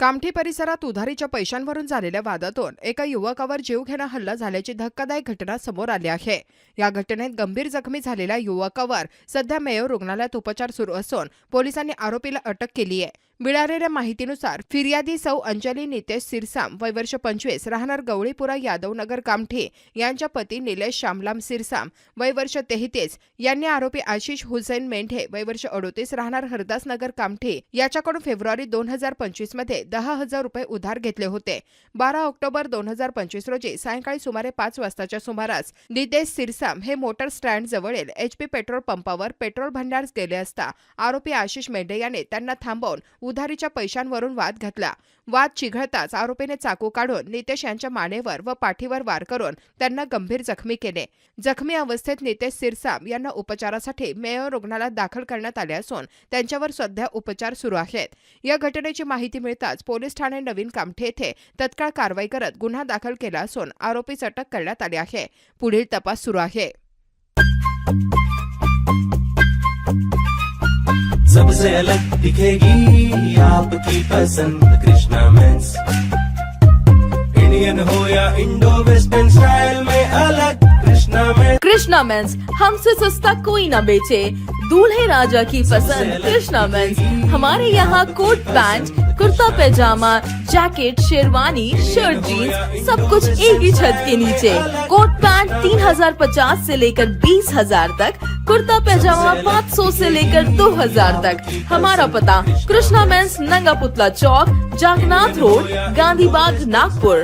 कामठी परिसरात उधारीच्या पैशांवरून झालेल्या वादातून एका युवकावर जीवघेणा हल्ला झाल्याची धक्कादायक घटना समोर आली आहे. या घटनेत गंभीर जखमी झालेल्या युवकावर सध्या मेयो रुग्णालयात उपचार सुरू असून पोलिसांनी आरोपीला अटक केली आहे मिळालेल्या माहितीनुसार फिर्यादी सौ अंजली नितेश सिरसाम वय वर्ष पंचवीस राहणार गवळीपुरा यादवनगर कामठे यांच्या पती निलेश श्यामलाम सिरसाम वय वर्ष तेहतीस यांनी आरोपी आशिष हुसेन मेंढे वय वर्ष अडोतीस राहणार हरदासनगर कामठे याच्याकडून फेब्रुवारी दोन हजार पंचवीसमध्ये दहा हजार रुपये उधार घेतले होते. बारा ऑक्टोबर दोन हजार पंचवीस रोजी सायंकाळी सुमारे पाच वाजताच्या सुमारास नितेश सिरसाम हे मोटर स्टँड जवळील एचपी पेट्रोल पंपावर पेट्रोल भंडार गेले असता आरोपी आशिष मेंढे याने त्यांना थांबवून उधारीच्या पैशांवरून वाद घातला. वाद चिघळताच आरोपीने चाकू काढून नितेश यांच्या मानेवर व पाठीवर वार करून त्यांना गंभीर जखमी केले. जखमी अवस्थेत नितेश सिरसाम यांना उपचारासाठी मेयो रुग्णालयात दाखल करण्यात आले असून त्यांच्यावर सध्या उपचार सुरू आहेत. या घटनेची माहिती मिळताच पोलीस ठाणे नवीन कामठे येथे तत्काळ कारवाई करत गुन्हा दाखल केला असून आरोपीस अटक करण्यात आली आहे. पुढील तपास सुरू आहे. सबसे अलग दिखेगी आपकी पसंद कृष्णा मेंस। इंडियन हो या इंडो वेस्टर्न स्टाइल में अलग कृष्णा मेंस। कृष्णा मेंस हमसे सस्ता कोई न बेचे। दूल्हे राजा की पसंद कृष्णा मेंस। हमारे यहाँ coat pant kurta pyjama jacket sherwani shirt jeans सब कुछ एक ही छत के नीचे। कोट पैंट तीन हज़ार पचास ऐसी लेकर बीस हज़ार तक। कुर्ता पैजामा पाँच सौ से लेकर दो हजार तक। हमारा पता कृष्णा मेंस नंगा पुतला चौक जागनाथ रोड गांधी बाग नागपुर।